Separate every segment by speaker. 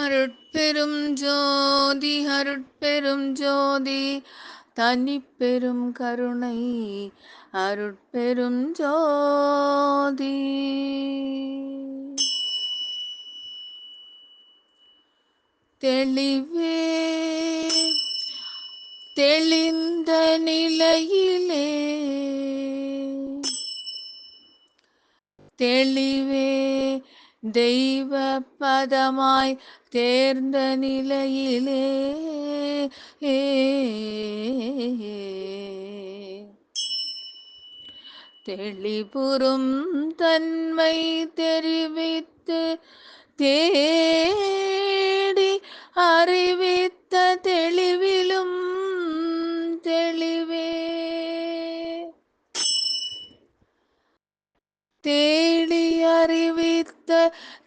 Speaker 1: அருட்பெரும் ஜோதி அருட்பெரும் ஜோதி தனிப்பெரும் கருணை அருட்பெரும் ஜோதி. தெளிவே தெளிந்த நிலையிலே தெளிவே தெய்வ பதமாய் தேர்ந்த நிலையிலே. தெளிபுறும் தன்மை தெரிவித்து தேடி அறிவித்த தெளிவிலும் தெளிவே. தே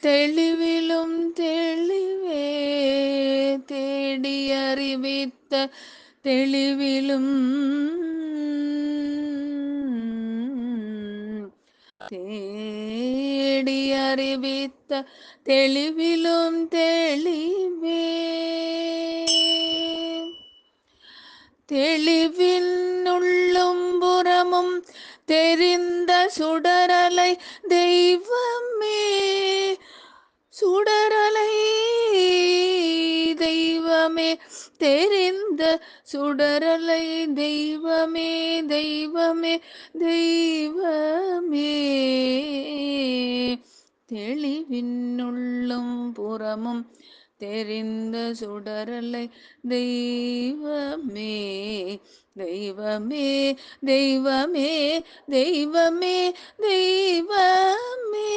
Speaker 1: தெளிவிலும் தெளிவே தேடி அறிவித்த தெளிவிலும் தேடி அறிவித்த தெளிவிலும் தெளிவே தெளிவின் உள்ளும் புறமும் தெரிந்த சுடரலை தெய்வ தெரிந்த சுடரலை தெய்வமே தெய்வமே தெய்வமே தெளிவின்னுள்ளும் புறமும் தெரிந்த சுடரலை தெய்வமே தெய்வமே தெய்வமே தெய்வமே தெய்வமே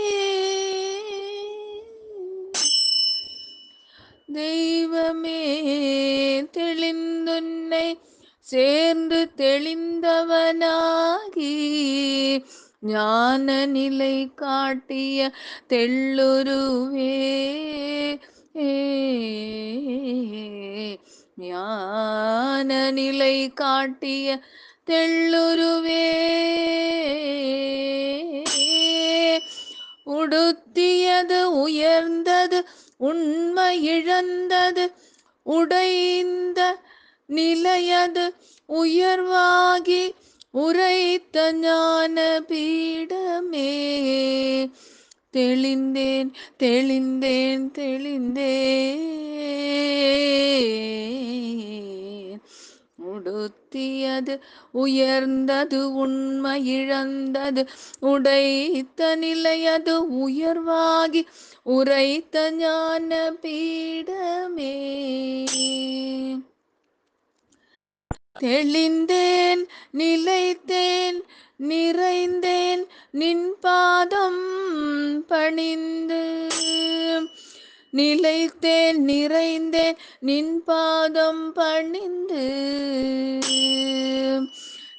Speaker 1: தெய்வமே தெளிந்துன்னை சேர்ந்து தெளிந்தவனாகி ஞான நிலை காட்டிய தெள்ளுருவே. ஞான நிலை காட்டிய தெள்ளுருவே. உடுத்தியது உயர்ந்தது உண்மை இழந்தது உடைந்த நிலையது உயர்வாகி உரைத்த ஞான பீடமே தெளிந்தேன் தெளிந்தேன் தெளிந்தேன். உடுத்தியது உயர்ந்தது உண்மை இழந்தது உடைத்த நிலையது உயர்வாகி உரைத்த ஞான பீடமே தெளிந்தேன் நிலைத்தேன் நிறைந்தேன் நின் பாதம் பணிந்து. நிலைத்தேன் நிறைந்தேன் நின் பாதம் பணிந்து.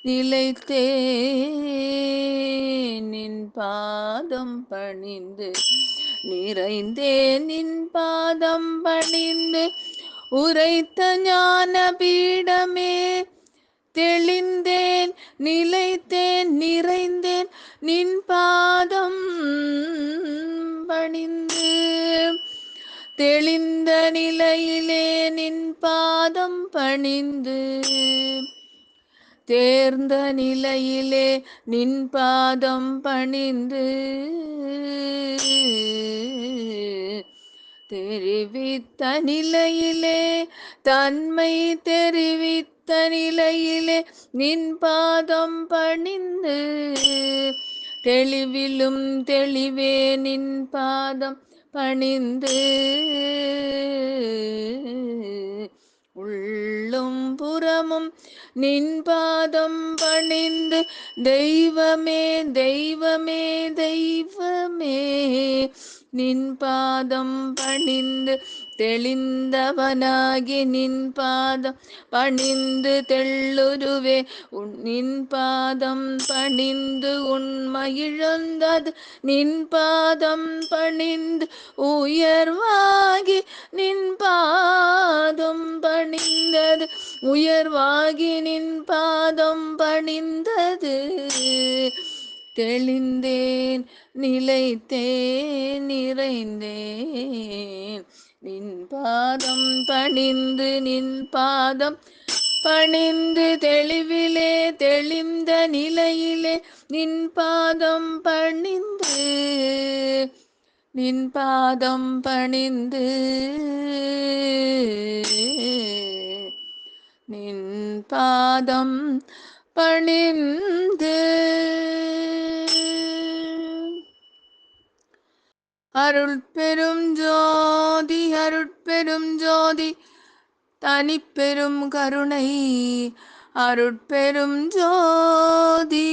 Speaker 1: நிலைத்தேன் நின் பாதம் பணிந்து. நிறைந்தேன் நின் பாதம் பணிந்து. உரைத்த ஞான பீடமே தெளிந்தேன். நிலைத்தேன் நிறைந்தேன் நின் பாதம் தெளிந்த நிலையிலே நின் பாதம் பணிந்து தேர்ந்த நிலையிலே நின் பாதம் பணிந்து தெரிவித்த நிலையிலே தன்மை தெரிவித்த நிலையிலே நின் பாதம் பணிந்து தெளிவிலும் தெளிவே நின் பாதம் பணிந்து உள்ளும் புறமும் நின்பாதம் பணிந்து தெய்வமே தெய்வமே தெய்வமே. நின்பாதம் பணிந்து தெளிந்தவனாகி நின் பாதம் பணிந்து தெள்ளுருவே உன் நின் பாதம் பணிந்து உண்மையிழந்தது நின் பாதம் பணிந்து உயர்வாகி நின் பாதம் பணிந்தது உயர்வாகி நின் பாதம் பணிந்தது நிலைத்தே நிறைந்தேன். நின் பாதம் பணிந்து நின் பாதம் பணிந்து தெளிவிலே தெளிந்த நிலையிலே நின் பாதம் பணிந்து நின் பாதம் பணிந்து. நின் பாதம் பணிந்து. அருள் பெரும் ஜோதி அருட்பெரும் ஜோதி தனிப்பெரும் கருணை அருட்பெரும் ஜோதி.